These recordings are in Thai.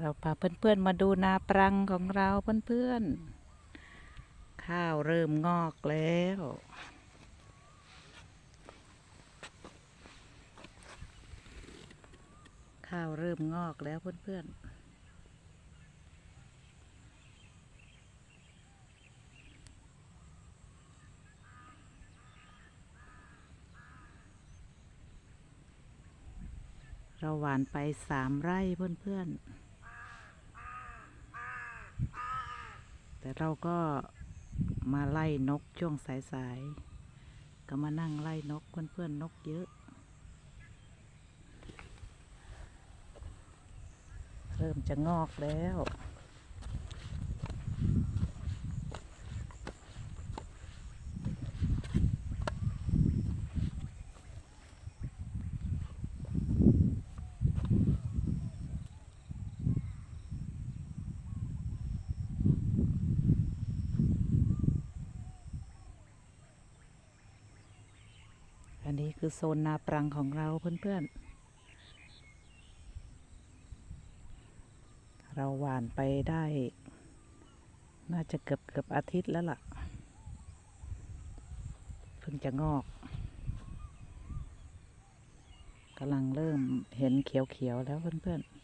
เราพาเพื่อนๆมาดูนาปรังของเราเพื่อนๆ ข้าวเริ่มงอกแล้ว ข้าวเริ่มงอกแล้วเพื่อนๆเราหวานไปสามไร่เพื่อนๆ แต่เราก็มาไล่นกช่วงสายๆ ก็มานั่งไล่นกเพื่อนๆนกเยอะ เริ่มจะงอกแล้ว นี้คือโซนนาปรังของเราเพื่อนๆ เราหว่านไปได้ น่าจะเกือบเกือบอาทิตย์แล้วล่ะ เพิ่งจะงอกกำลังเริ่มเห็นเขียวๆแล้วเพื่อนๆ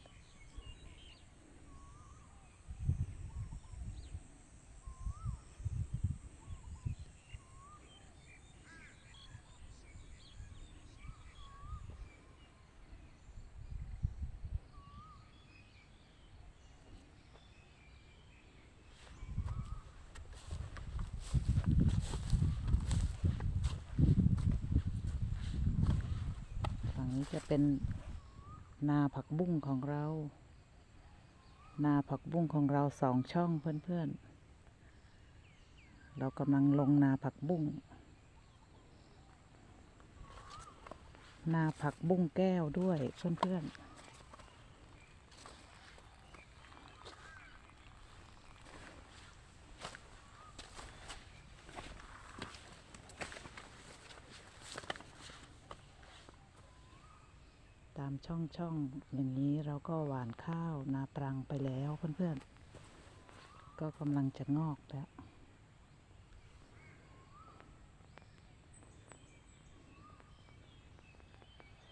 นี้จะเป็นนาผักบุ้งของเรา นาผักบุ้งของเราสองช่องเพื่อนๆ เรากำลังลงนาผักบุ้ง นาผักบุ้งแก้วด้วยเพื่อนๆามช่องช่องอย่างนี้เราก็หว่านข้าวนาปรังไปแล้วเพื่อนๆ ก็กำลังจะงอกแล้ว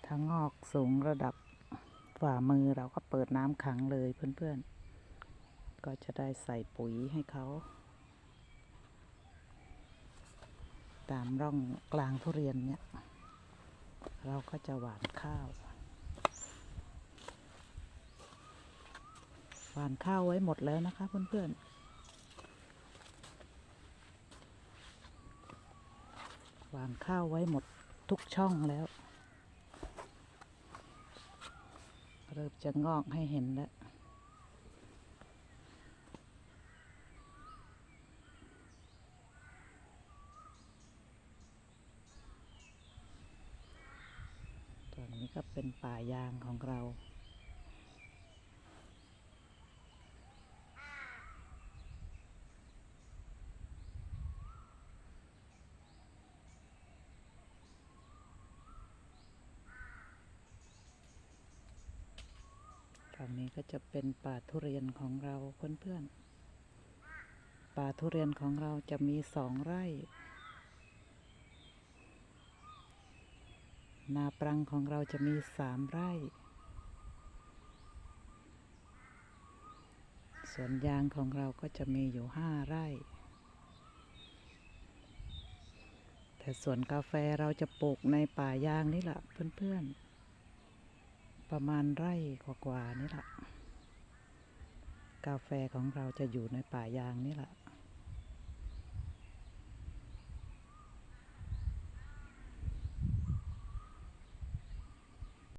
ถ้างอกสูงระดับฝ่ามือเราก็เปิดน้ำขังเลยเพื่อนๆ ก็จะได้ใส่ปุ๋ยให้เขา ตามร่องกลางทุเรียนเนี่ย เราก็จะหว่านข้าว หว่านข้าวไว้หมดแล้วนะคะเพื่อนๆหว่านข้าวไว้หมดทุกช่องแล้ว เริ่มจะงอกให้เห็นแล้ว ตอนนี้ก็เป็นป่ายางของเรา ก็จะเป็นป่าทุเรียนของเราเพื่อนๆ ป่าทุเรียนของเราจะมีสองไร่ นาปรังของเราจะมีสามไร่ สวนยางของเราก็จะมีอยู่ห้าไร่ แต่สวนกาแฟเราจะปลูกในป่ายางนี่แหละเพื่อนๆ ประมาณไร่กว่าๆนี่แหละ กาแฟของเราจะอยู่ในป่ายางนี่แหละ